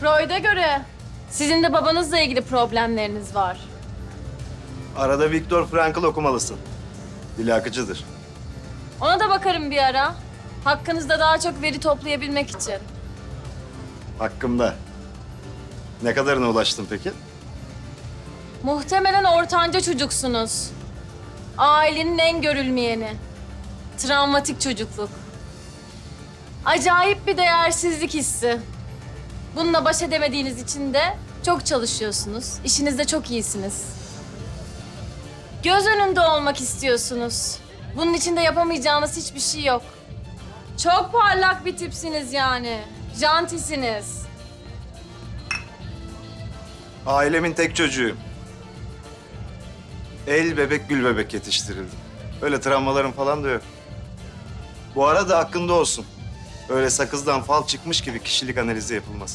Freud'a göre sizin de babanızla ilgili problemleriniz var. Arada Viktor Frankl okumalısın. Dili akıcıdır. Ona da bakarım bir ara. Hakkınızda daha çok veri toplayabilmek için. Hakkımda. Ne kadarına ulaştın peki? Muhtemelen ortanca çocuksunuz. Ailenin en görülmeyeni. Travmatik çocukluk. Acayip bir değersizlik hissi. Bununla baş edemediğiniz için de çok çalışıyorsunuz. İşinizde çok iyisiniz. Göz önünde olmak istiyorsunuz. Bunun için de yapamayacağınız hiçbir şey yok. Çok parlak bir tipsiniz yani. Jantisiniz. Ailemin tek çocuğuyum. El bebek gül bebek yetiştirildim. Öyle travmalarım falan da yok. Bu arada hakkında olsun. Öyle sakızdan fal çıkmış gibi kişilik analizi yapılmaz.